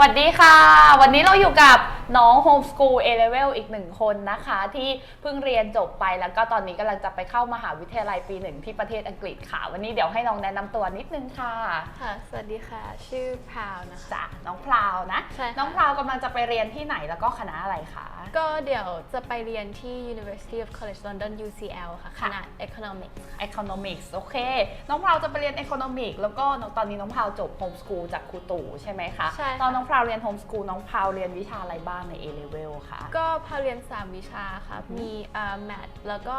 วัสดีค่ะ วันนี้เราอยู่กับ น้องโฮมส o ูล A Level อีกหนึ่งคนนะคะ ที่เพิ่งเรียนจบไปแล้วก็ตอนนี้กำลังจะไปเข้ามหาวิทยาลัยปีหนึ่งที่ประเทศอังกฤษค่ะ วันนี้เดี๋ยวให้น้องแนะนำตัวนิดนึงค่ะ ค่ะ สวัสดีค่ะ ชื่อพราวนะคะ จ้ะน้องพราวนะ ใช่ค่ะ น้องพราวกำลังจะไปเรียนที่ไหนแล้วก็คณะอะไรคะ ก็เดี๋ยวจะไปเรียนที่ University of College London UCL ค่ะคค่ะ ณะ Economics ค่ะ Economics โอเค น้องพราวจะไปเรียน Economics แล้วก็น้องตอนนี้น้องพราวจบ Home School จากครูตู่ใช่ไหมคะ ใช่ค่ะ ตอนน้องพราวเรียน Home School น้องพราวเรียนวิชาอะไรบ้างใน A Level คะก็พาเรียน 3 วิชาค่ะ มีอ่า Math แล้วก็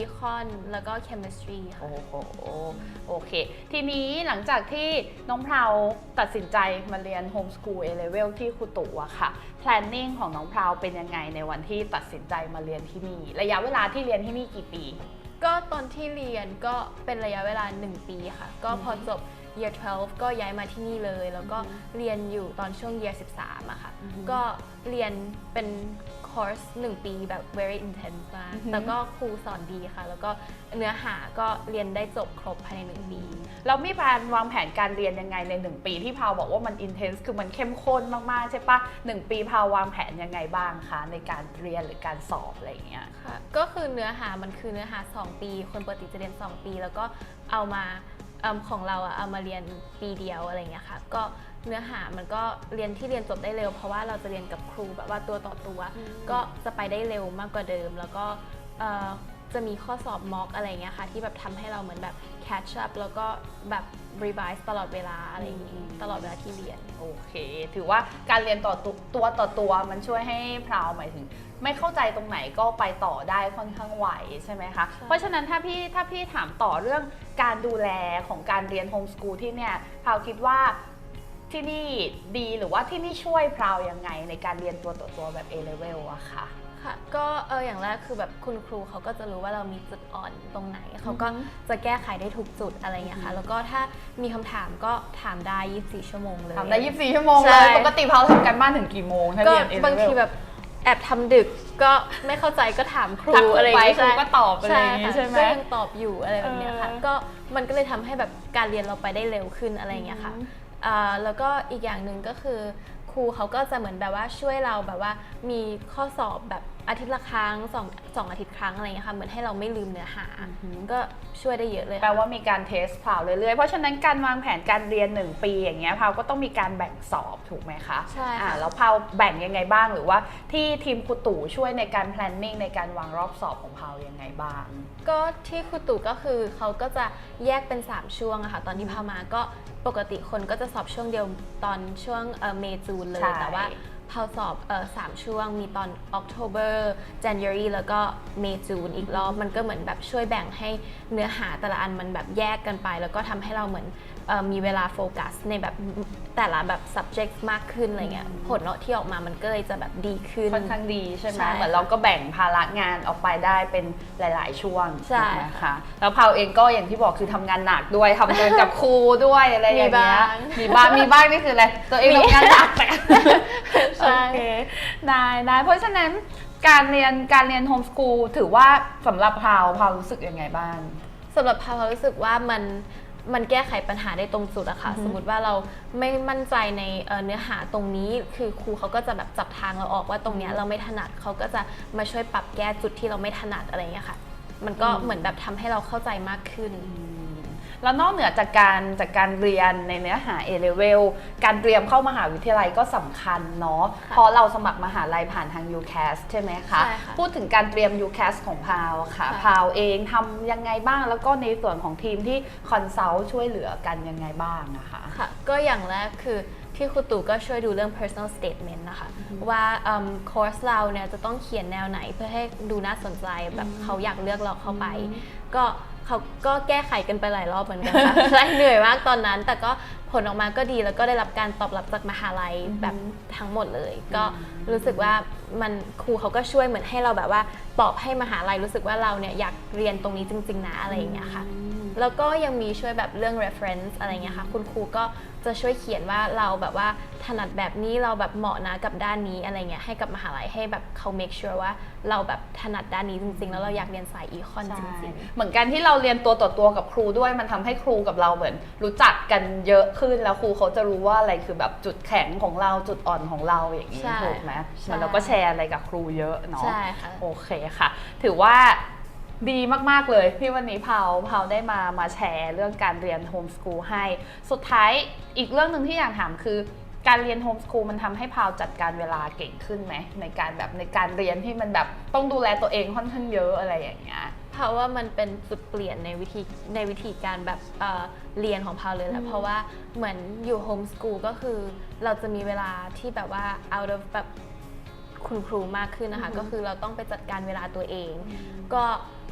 Econ แล้วก็ Chemistry ค่ะ โอ้โหโอเค ทีนี้หลังจากที่น้องพราวตัดสินใจมาเรียน Home School A Level ที่ครูตู่อะค่ะ planning ของน้องพราวเป็นยังไงในวันที่ตัดสินใจมาเรียนที่นี่ ระยะเวลาที่เรียนที่นี่กี่ปี ก็ตอนที่เรียนก็เป็นระยะเวลา 1 ปีค่ะ ก็พอจบ Year 12 ก็ย้ายมาที่นี่เลย แล้วก็เรียนอยู่ตอนช่วง Year 13อะค่ะอือฮึก็เรียนเป็นคอร์ส1ปีแบบ very intense มากอือฮึแล้วก็ครูสอนดีค่ะ แล้วก็เนื้อหาก็เรียนได้จบครบภายใน 1 ปีแล้วมีแผนวางแผนการเรียนยังไงใน 1 ปีที่พาวบอกว่ามัน intense คือมันเข้มข้นมาก ๆ ใช่ปะหนึ่งปีพาววางแผนยังไงบ้างคะในการเรียนหรือการสอบอะไรอย่างเงี้ยค่ะก็คือเนื้อหามันคือเนื้อหา 2 ปี คนปกติจะเรียน 2 ปี แล้วก็เอามา เอิ่มของเราอะเอามาเรียนปีเดียวอะไรอย่างเงี้ยค่ะก็เนื้อหามันก็เรียนที่เรียนจบได้เร็ว เพราะว่าเราจะเรียนกับครูแบบว่าตัวต่อตัวอืมก็จะไปได้เร็วมากกว่าเดิม แล้วก็เอ่อจะมีข้อสอบม็อกอะไรอย่างเงี้ยค่ะ ที่แบบทำให้เราเหมือนแบบ catch up แล้วก็แบบ revise ตลอดเวลาอะไรอย่างงี้ตลอดเวลาที่เรียน โอเค ถือว่าการเรียนต่อตัวตัวต่อตัวมันช่วยให้พราวหมายถึง ไม่เข้าใจตรงไหนก็ไปต่อได้ค่อนข้างไวใช่ไหมคะใช่เพราะฉะนั้นถ้าพี่ถ้าพี่ถามต่อเรื่องการดูแลของการเรียนโฮมสกูลที่เนี่ยพราวคิดว่าที่นี่ดีหรือว่าที่นี่ช่วยพราวยังไงในการเรียนตัวต่อตัวแบบ A level อะค่ะ ค่ะ ก็เอออย่างแรกคือแบบคุณครูเขาก็จะรู้ว่าเรามีจุดอ่อนตรงไหน เขาก็อือฮึจะแก้ไขได้ทุกจุดอะไรอย่างเงี้ยอืค่ะอฮึแล้วก็ถ้ามีคำถามก็ถามได้ 24 ชั่วโมงเลย ทำได้ 24 ชั่วโมงใช่เลยปกติพราวทำกันบ้านถึงกี่โมงถ้าก็เรียน A level บางทีแบบ แอบทำดึกก็ไม่เข้าใจก็ถามครูทักครูอะไรอย่างเงี้ยไปครูใช่ก็ตอบอะไรอย่างงี้ค่ะใช่ไหม ก็ยังตอบอยู่อะไรแบบเนี้ยค่ะ เออก็มันก็เลยทำให้แบบการเรียนเราไปได้เร็วขึ้นอะไรอย่างเงี้ยค่ะอืม อ่าแล้วก็อีกอย่างหนึ่งก็คือ ครูเขาก็จะเหมือนแบบว่าช่วยเราแบบว่ามีข้อสอบแบบ อาทิตย์ละครั้งสองสองอาทิตย์ครั้งอะไรอย่างเงี้ยค่ะเหมือนให้เราไม่ลืมเนื้อหา ก็ช่วยได้เยอะเลยแปลค่ะว่ามีการเทสพราวเรื่อยๆ เพราะฉะนั้นการวางแผนการเรียน 1 ปีอย่างเงี้ยพราวก็ต้องมีการแบ่งสอบถูกไหมคะใช่อ่าค่ะแล้วพราวแบ่งยังไงบ้างหรือว่าที่ทีมครูตู่ช่วยในการ planning ในการวางรอบสอบของพราวยังไงบ้าง ก็ที่ครูตู่ก็คือเขาก็จะแยกเป็น 3 ช่วงอะค่ะตอนที่พามาก็ปกติคนก็จะสอบช่วงเดียวตอนช่วงเอ่อเมจูนเลยใช่แต่ว่า ขาสอบเออสามช่วง มีตอน October January แล้วก็เมจูนอีกรอบ มันก็เหมือนแบบช่วยแบ่งให้เนื้อหาแต่ละอันมันแบบแยกกันไป แล้วก็ทำให้เราเหมือน มีเวลาโฟกัสในแบบแต่ละแบบ subject มากขึ้นอะไรเงี้ยผลที่ออกมามันก็เลยจะแบบดีขึ้น ค่อนข้างดีใช่ไหมใช่เหมือนเราก็แบ่งภาระงานออกไปได้เป็นหลาย ๆ ช่วงใช่ นะคะแล้วพราวเองก็อย่างที่บอกคือทำงานหนักด้วยทำงานกับครูด้วยอะไรอย่างเงี้ยมีมีบ้าบ้างงมีบ้างนี่คืออะไรตัวเองทำงานหนักแต่ ใช่ โอเคได้ได้เพราะฉะนั้นการเรียนการเรียนโฮมสกูลถือว่าสำหรับพาวพาวรู้สึกยังไงบ้าง สำหรับพาวรู้สึกว่ามัน มันแก้ไขปัญหาได้ตรงจุดอะค่ะอือฮึสมมติว่าเราไม่มั่นใจในเอ่อเนื้อหาตรงนี้ คือครูเขาก็จะแบบจับทางเราออกว่าตรงเนี้ยเราไม่ถนัดเขาก็จะมาช่วยปรับแก้จุดที่เราไม่ถนัดอะไรอย่างเงี้ยค่ะ มันก็อืมเหมือนแบบทำให้เราเข้าใจมากขึ้น แล้วนอกเหนือจากการจากการเรียนในเนื้อหา A level การเตรียมเข้ามหาวิทยาลัยก็สำคัญเนาะค่ะเพราะเราสมัครมหาลัยผ่านทาง UCAS ใช่ไหมคะ ใช่ค่ะพูดถึงการเตรียม UCAS ของพาวค่ะค่ะ พาวเองทำยังไงบ้าง แล้วก็ในส่วนของทีมที่คอนซัลท์ช่วยเหลือกันยังไงบ้างนะคะ ค่ะ ก็อย่างแรกคือที่ครูตู่ก็ช่วยดูเรื่อง personal statement นะคะ ว่าคอร์สเราเนี่ยจะต้องเขียนแนวไหนเพื่อให้ดูน่าสนใจแบบเขาอยากเลือกเราเข้าไป ก็ เขาก็แก้ไขกันไปหลายรอบเหมือนกันค่ะ ใช่เหนื่อยมากตอนนั้น แต่ก็ผลออกมาก็ดีแล้วก็ได้รับการตอบรับจากมหาลัยอือฮึแบบทั้งหมดเลย ก็รู้สึกว่ามันครูเขาก็ช่วยเหมือนให้เราแบบว่าตอบให้มหาลัยรู้สึกว่าเราเนี่ยอยากเรียนตรงนี้จริง ๆนะอะไรอย่างเงี้ยค่ะ แล้วก็ยังมีช่วยแบบเรื่อง reference อะไรเงี้ยค่ะ คุณครูก็จะช่วยเขียนว่าเราแบบว่าถนัดแบบนี้เราแบบเหมาะนะกับด้านนี้อะไรเงี้ยให้กับมหาลัยให้แบบเขา make sure ว่าเราแบบถนัดด้านนี้จริง ๆ แล้วเราอยากเรียนสายอีคอนจริงเหมือนกันที่เราเรียนตัวต่อตัวกับครูด้วยมันทำให้ครูกับเราเหมือน รู้จักกันเยอะขึ้นแล้วครูเขาจะรู้ว่าอะไรคือแบบจุดแข็งของเราจุดอ่อนของเราอย่างนี้ใช่ถูกไหมใช่มันเราก็แชร์อะไรกับครูเยอะเนาะใช่ค่ะ โอเคค่ะ ถือว่า ดีมาก ๆ เลยที่วันนี้เผาเผาได้มามาแชร์เรื่องการเรียนโฮมส o ูลให้ สุดท้ายอีกเรื่องหนึ่งที่อยากถามคือ การเรียนโฮมส o ูลมันทำให้เผาจัดการเวลาเก่งขึ้นไหมในการแบบในการเรียนที่มันแบบต้องดูแลตัวเองค่อนข้างเยอะอะไรอย่างเงี้ยเพราะว่ามันเป็นจุดเปลี่ยนในวิธีในวิธีการแบบเอ่อเรียนของพาวเลยแหอืละมเพราะว่าเหมือนอยู่โฮมส o ูลก็คือ เราจะมีเวลาที่แบบว่า out of แบบคุณครูมากขึ้นนะคะ ก็คือเราต้องไปจัดการเวลาตัวเอง ก็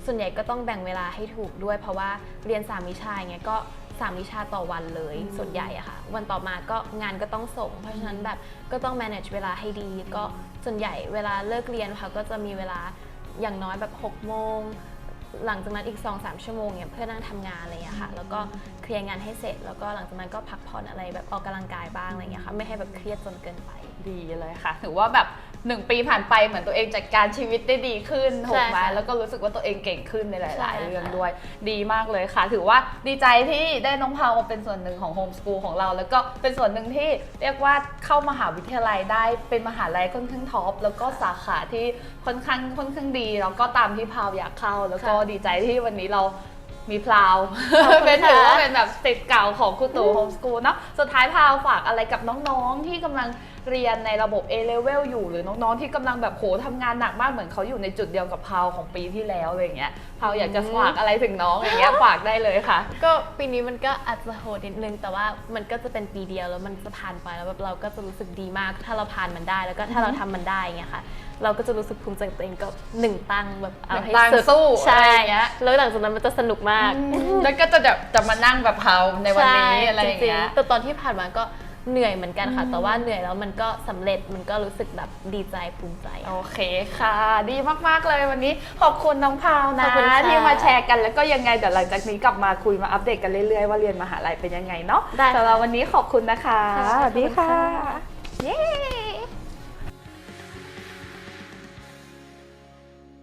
ส่วนใหญ่ก็ต้องแบ่งเวลาให้ถูกด้วย เพราะว่าเรียน 3 วิชาไงก็3วิชาต่อวันเลยอืมส่วนใหญ่อะค่ะ วันต่อมาก็งานก็ต้องส่ง เพราะฉะนั้นแบบก็ต้อง manage เวลาให้ดี ก็ส่วนใหญ่เวลาเลิกเรียนค่ะก็จะมีเวลาอย่างน้อยแบบ6โมงหลังจากนั้นอีก 2-3 ชั่วโมงเนี่ยเพื่อนั่งทำงานอะไรอย่างเงี้ยค่ะ แล้วก็เคลียร์งานให้เสร็จ แล้วก็หลังจากนั้นก็พักผ่อนอะไรแบบออกกำลังกายบ้างอะไรอย่างเงี้ยค่ะ ไม่ให้แบบเครียดจนเกินไป ดีเลยค่ะ ถือว่าแบบ หนึ่งปีผ่านไปเหมือนตัวเองจัดการชีวิตได้ดีขึ้นถูกไหมใช่ค่ะแล้วก็รู้สึกว่าตัวเองเก่งขึ้นในหใช่ลายๆค่ะเรื่องด้วย ดีมากเลยค่ะ ถือว่าดีใจที่ได้น้องพาวมาเป็นส่วนหนึ่งของโฮมส o ูลของเรา แล้วก็เป็นส่วนหนึ่งที่เรียกว่าเข้ามหาวิทยาลัยได้เป็นมหาลัยค่อนข้างท็อปแล้วก็สาขาที่ค่อนข้างค่อนข้างดีแล้วก็ตามที่พาวอยากเข้า แล้วก็ค่ะดีใจที่วันนี้เรามีพลาวขอบคุณเป็นถือว่าค่ะ เป็นแบบสเต็ปเก่าของครูตู่โฮมส o ูลเนาะสุดท้ายพาวฝากอะไรกับน้องๆที่กำลัง เรียนในระบบ A level อยู่หรือน้องๆที่กำลังแบบโหทำงานหนักมากเหมือนเขาอยู่ในจุดเดียวกับพาวของปีที่แล้วอะไรอย่างเงี้ยพาวอยากจะฝากอะไรถึงน้องอย่างเงี้ยฝากได้เลยค่ะ ก็ปีนี้มันก็อาจจะโหดนิดนึง แต่ว่ามันก็จะเป็นปีเดียวแล้วมันจะผ่านไปแล้วแบบเราก็จะรู้สึกดีมาก ถ้าเราผ่านมันได้แล้วก็ถ้าเราทำมันได้อย่างเงี้ยค่ะ เราก็จะรู้สึกภูมิใจกับตัวเองก็หนึ่งตั้งแบบเอาให้หนึ่งตั้งสุดสู้ใช่อะไรอย่างเงี้ย แล้วหลังจากนั้นมันจะสนุกมาก แล้วก็จะแบบจะมานั่งแบบพาวในวันนี้อะไรอย่างจริงเงี้ยๆแต่ตอนที่ผ่านมาก็ เหนื่อยเหมือนกันค่ะอืมแต่ว่าเหนื่อยแล้วมันก็สำเร็จมันก็รู้สึกแบบดีใจภูมิใจ โอเคค่ะ ดีมากๆเลยวันนี้ขอบคุณน้องพาวนะขอบคุณค่ะที่มาแชร์กันแล้วก็ยังไงเดี๋ยวหลังจากนี้กลับมาคุยมาอัปเดตกันเรื่อยๆว่าเรียนมหาลัยเป็นยังไงเนาะได้ค่ะสำหรับวันนี้ขอบคุณนะคะค่ะสวัสดีค่ะขอบคุณค่ะเย้